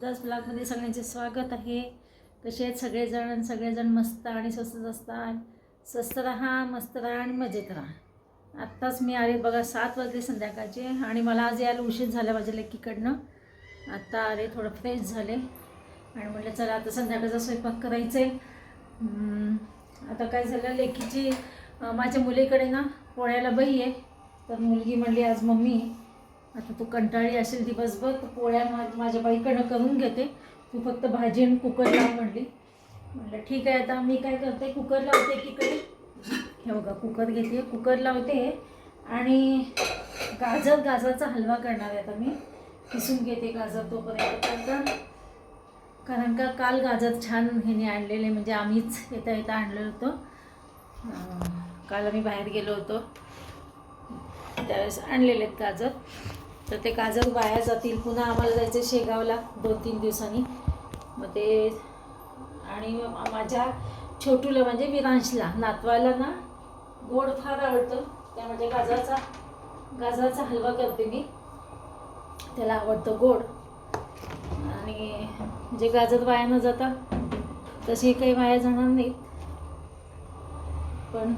त्याच ब्लॉगमध्ये सगळ्यांचे स्वागत आहे. कसे आहेत सगळेजण? सगळेजण मस्त आणि स्वस्तच असतात स्वस्त राहा मस्त राहा आणि मजेत राहा. आत्ताच मी आले बघा सात वाजले संध्याकाळचे आणि मला आज यायला उशीर झाला माझ्या लेकीकडनं. आत्ता आले थोडं फ्रेश झाले. आणि म्हटलं चला आता संध्याकाळचा स्वयंपाक करायचं आहे आता काय झालं लेकीची माझ्या मुलीकडे ना पोळ्याला बाई आहे. तर मुलगी म्हणली आज मम्मी आता तू कंटाळी असेल दिवसभर तर पोळ्या मा माझ्या बाईकडनं करून घेते. तू फक्त भाजी आणि कुकर लाव म्हणली. म्हटलं ठीक आहे आता मी काय करते कुकर लावते एकीकडे. हे बघा कुकर घेते कुकर लावते आणि गाजर गाजरचा हलवा करणार आहे आता मी. किसून घेते गाजर तोपर्यंत. कारण कारण का काल गाजर छान ह्याने आणलेले म्हणजे आम्हीच येता येता आणलं होतं. काल आम्ही बाहेर गेलो होतो. त्यावेळेस आणलेले आहेत गाजर. तर ते गाजर वाया जातील. पुन्हा आम्हाला जायचं शेगावला दोन तीन दिवसांनी. मग ते आणि माझ्या छोटूला म्हणजे विरांशला नातवाला ना गोड फार आवडतं. त्यामध्ये गाजराचा गाजराचा हलवा करते मी. त्याला आवडतं गोड. आणि जे गाजर वाया न जाता तसे काही वाया जाणार नाहीत. पण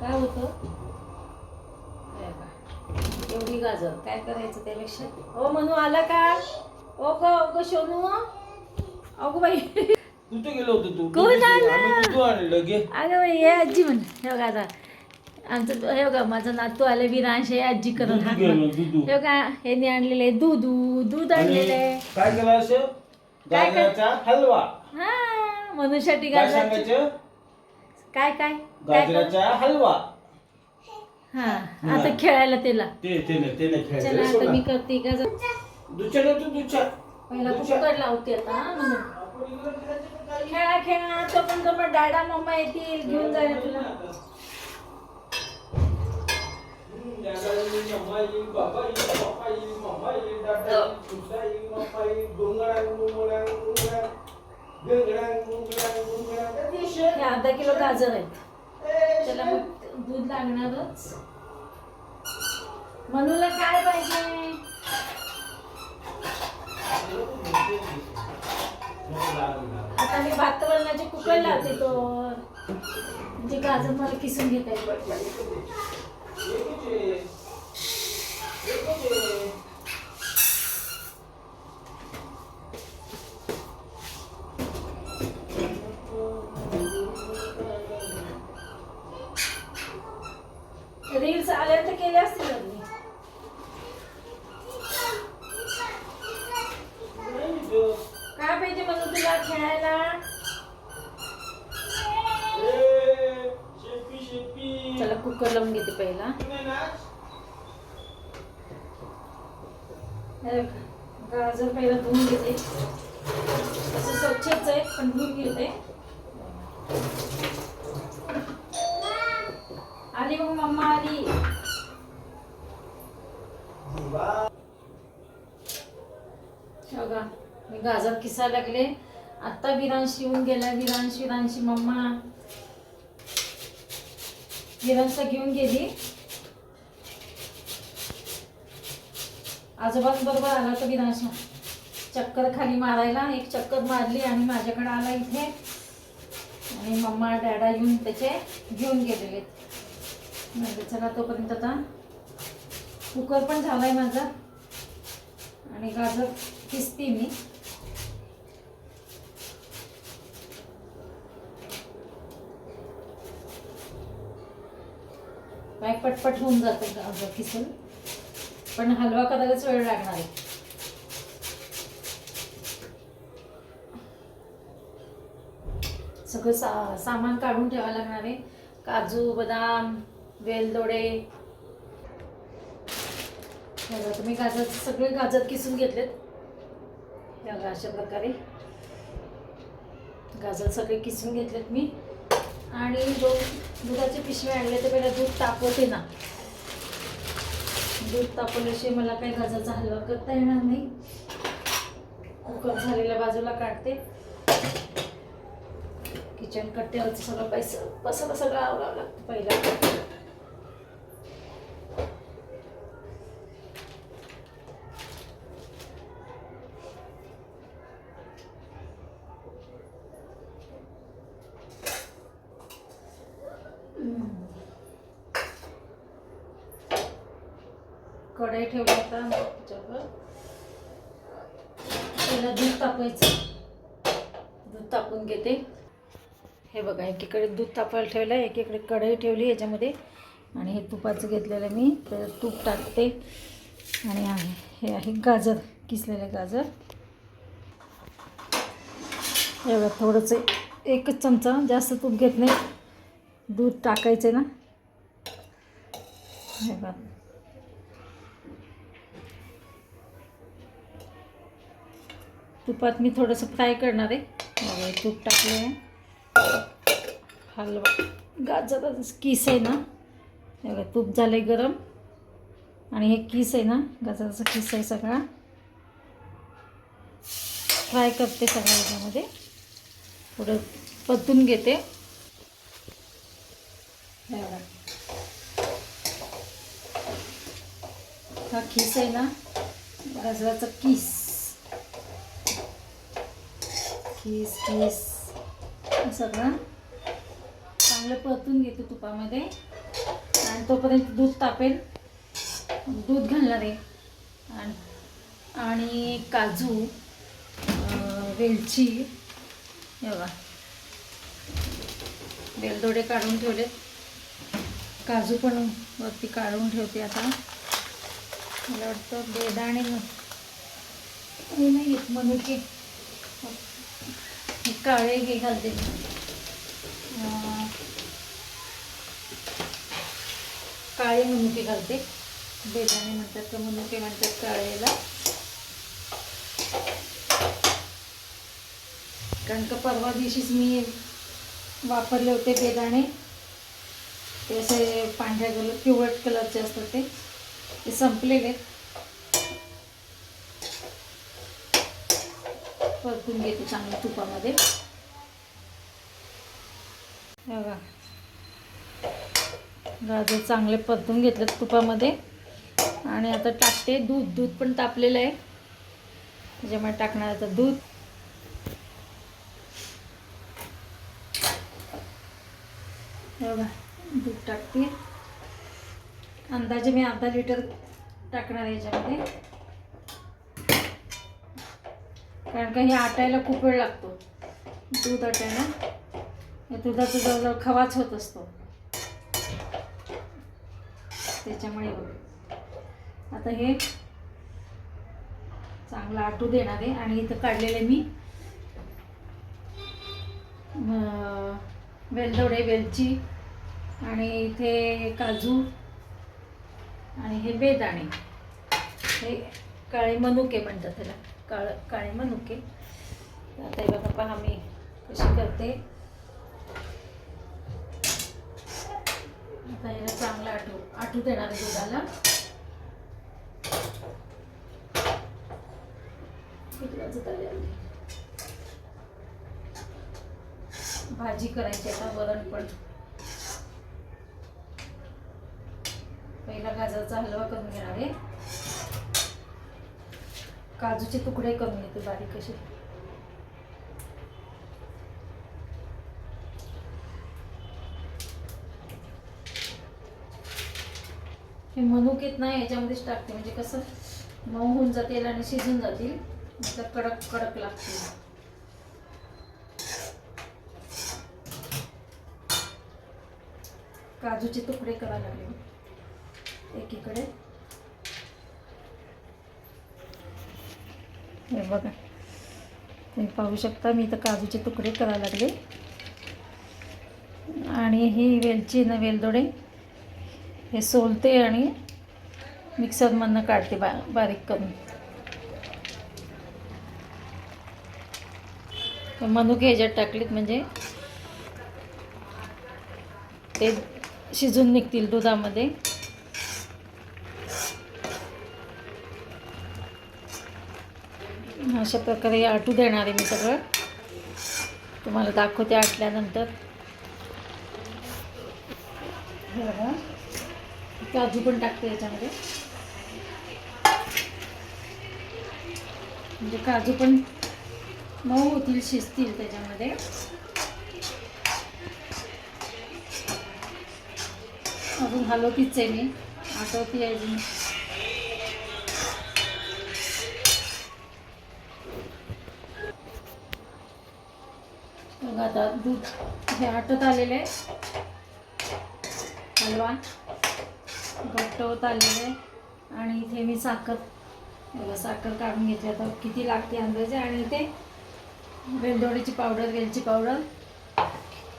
काय होतं? एवढी गाजर. काय करायचं त्यापेक्षा? ओ म्हणू आला का? ओ गो ओ गो सोनू अगो बाई. कुठे गेलो होतो तू. कोण आलं? आम्ही आणलं घे अगं बाई हे आजी म्हण. हे बघा आता. आमचं हे बघा माझा नातू आले विरांश हे आजी करून दूध. दूध. हे बघा ह्याने आणलेले दूध दूध आणलेलं आणि काय केलं असं? काय? गाजराचा हलवा. हा मनुष्यासाठी काय सांगायचं? काय काय? काय करू? गाजराचा हलवा. हा आता खेळायला त्याला ते ते नाही ते नाही चला आता मी करते गाजर तू पहिला कुकर लावते आता हा, म्हणून. खेळा खेळा तो पण तो पण डाडा मम्मा येतील घेऊन जायला तुला. हे अर्धा किलो गाजर आहेत. त्याला मग. दूध लागणारच. मनूला काय पाहिजे? आता मी भात वरणाचे कुकर लावते तो. म्हणजे गाजर मला किसून घेता येईल. पटकन. रील्स आल्या तर केल्या असतील मी. काय पाहिजे म्हणून तुला खेळायला चला कुकर लावून घेते पहिला गाजर पहिला धुवून घेते असं स्वच्छच आहे पण धुवून घेते आली मग मम्मा आली हे बघा मी गाजर किसा लागले. आत्ता विरांश येऊन गेला. विरांश विरांशी मम्मा. विरांशला घेऊन गेली. आजोबांबरोबर आला तर विरांशा. चक्कर खाली मारायला. एक चक्कर मारली आणि माझ्याकडे आला इथे. आणि मम्मा डॅडा येऊन त्याचे घेऊन गेलेले. म्हणजे चला तोपर्यंत आता कुकर पण झालाय माझा. आणि गाजर किसते मी. काय पटपट होऊन जातं गाजर किसून. पण हलवा करायलाच वेळ लागणार आहे. सगळं सा सामान काढून ठेवायला लागणार आहे. काजू बदाम वेलदोडे. बघा, तुम्ही गाजर सगळे गाजर किसून घेतलेत. बघा अशा प्रकारे. गाजर सगळे किसून घेतलेत मी. आणि दोन दुधाचे पिशवे आणले तर पहिला दूध तापवते ना. दूध तापवल्याशिवाय मला काही गाजरचा हलवा करता येणार नाही. कुकर झालेल्या बाजूला काढते. किचन कट्ट्यावरचं सगळं पैसा पसारा सगळं आवरावं लागतं पहिला कढई ठेवली आता मग त्याच्यावर. त्याला दूध तापायचं. दूध तापून घेते. हे बघा एकीकडे दूध तापायला ठेवलं आहे एकीकडे कढई ठेवली याच्यामध्ये. आणि हे तुपाचं घेतलेलं मी. तर तूप टाकते. आणि हे आहे गाजर किसलेलं गाजर. एवढं थोडंसं एकच चमचा जास्त तूप घेत नाही. दूध टाकायचं ना. हे बघा. तुपात मी थोडंसं फ्राय करणार आहे. तूप टाकलं आहे हलवा. गाजर किस आहे ना? बघा तूप झालं आहे गरम. आणि हे किस आहे ना? गाजराचा किस आहे सगळा. फ्राय करते सगळ्या याच्यामध्ये. थोडं परतून घेते. बघा. हा किस आहे ना? गाजराचा किस. किस किस सगळं चांगलं परतून घेते तुपामध्ये. आणि तोपर्यंत दूध तापेल. दूध घालणार आहे. आणि आणि काजू वेलची. बघा. वेलदोडे काढून ठेवलेत. काजू पण वरती काढून ठेवते आता. मला वाटतं बेदाणे हे नाही येत मनुके. हे काळे हे घालते काळे मनुके घालते. बेदाणे म्हणतात का मनुके म्हणतात काळेला कारण का परवा दिवशीच मी वापरले होते बेदाणे. ते असे पांढऱ्या कलर पिवळट कलरचे असतात ते. ते संपलेले. आहेत. परतून घेते चांगल्या तुपामध्ये. बघा. गाजर चांगले परतून घेतले तुपामध्ये. आणि आता टाकते. दूध दूध पण तापलेलं आहे. त्याच्यामुळे टाकणार आता दूध. बघा. दूध टाकते. अंदाजे मी अर्धा लिटर टाकणार याच्यामध्ये. कारण का हे आटायला खूप वेळ लागतो. दूध आटायला. या दुधाचा जवळजवळ खवाच होत असतो. त्याच्यामुळे आता हे चांगलं आटू देणार आहे आणि इथं काढलेले मी वेलदोडे वेलची आणि इथे काजू आणि हे बेदाणे. हे काळे मनुके म्हणतात त्याला. काळ काळे मनुके आता हे बघा पहा मी कशी करते. आता याला चांगलं आटू आठू देणार दुधाला. भाजी करायची आता वरण पण. पहिला गाजरचा हलवा करून घेणार आहे. काजूचे तुकडे करून येते बारीक असे. हे मनुकेत नाही याच्यामध्येच टाकते म्हणजे कसं मऊ होऊन जातील आणि शिजून जातील. नंतर तर कडक कडक लागतील. काजूचे तुकडे करायला लागले. एकीकडे. हे बघा. तुम्ही पाहू शकता मी इथं काजूचे तुकडे करायला लागले. आणि ही वेलची ना वेलदोडे हे सोलते आणि मिक्सरमधनं काढते बा बारीक करून. मनुके ह्याच्यात टाकलीत म्हणजे ते शिजून निघतील दुधामध्ये. अशा प्रकारे आटू देणार आहे मी सगळं. तुम्हाला दाखवते आटल्यानंतर. हे काजू पण टाकते याच्यामध्ये. म्हणजे काजू पण मऊ होतील शिजतील त्याच्यामध्ये. अजून हलवतीच आहे मी. आठवती अजून. आता दूध हे आटत आलेलं आहे. हलवा घट्ट होत आलेलं आहे. आणि इथे मी साखर बघा साखर काढून घेतली. आता किती लागते अंदाजे? आणि इथे वेलदोडीची पावडर वेलची पावडर.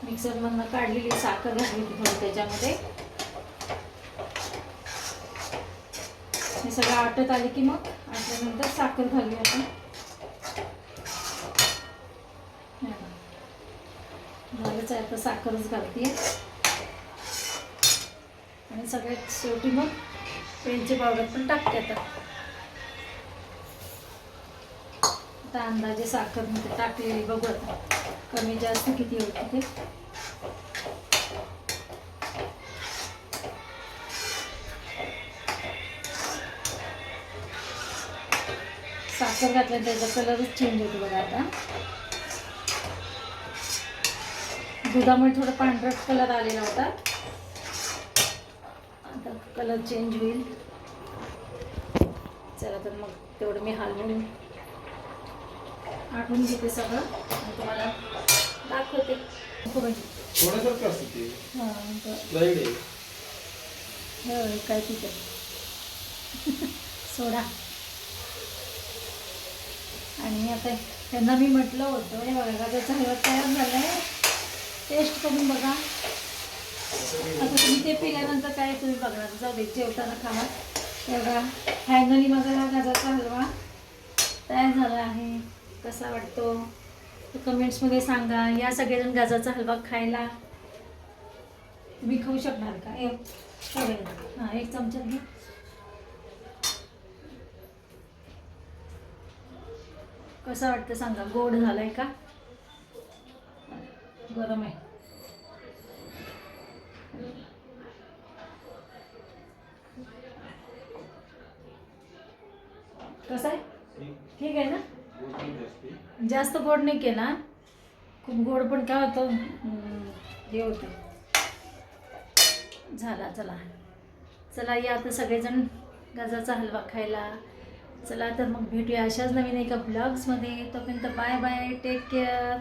मिक्सरमधनं काढलेली साखर घातली होती थोडी त्याच्यामध्ये. हे सगळं आटत आले की मग आटल्यानंतर साखर घालूया आपण. झालंच आहे आता साखरच घालते आणि सगळ्यात शेवटी मग पेनची पावडर पण टाकते आता. आता अंदाजे साखर म्हणजे टाकलेली बघू आता. कमी जास्त किती होते ते. साखर घातल्या त्याचा कलरच चेंज होतो बघा आता. दुधामुळे थोडं पांढरट कलर आलेला होता. आता कलर चेंज होईल. चला तर मग तेवढं मी हलवून आठवून घेते सगळं. आणि तुम्हाला दाखवते. हां काय ठीक आहे. सोडा. आणि आता त्यांना मी म्हटलं होतं हे बघा गाजरचा हलवा तयार झाला आहे टेस्ट करून बघा. आता तुम्ही ते पिल्यानंतर काय तुम्ही बघणार? जाऊ दे जेवताना खावा हे बघा फायनली माझा हा गाजरचा हलवा तयार झाला आहे. कसा वाटतो? तर कमेंट्समध्ये सांगा. या सगळेजण गाजरचा हलवा खायला तुम्ही खाऊ शकणार का? एक हां एक चमचा घ्या. कसं वाटतं सांगा? गोड झालाय का? गरम आहे. कसं आहे? ठीक आहे ना? जास्त गोड नाही केला. खूप गोड पण काय होतं? हे होतं. झाला चला. चला या आता सगळेजण गाजराचा हलवा खायला. चला तर मग भेटूया अशाच नवीन एका ब्लॉग्समध्ये तोपर्यंत बाय बाय टेक केअर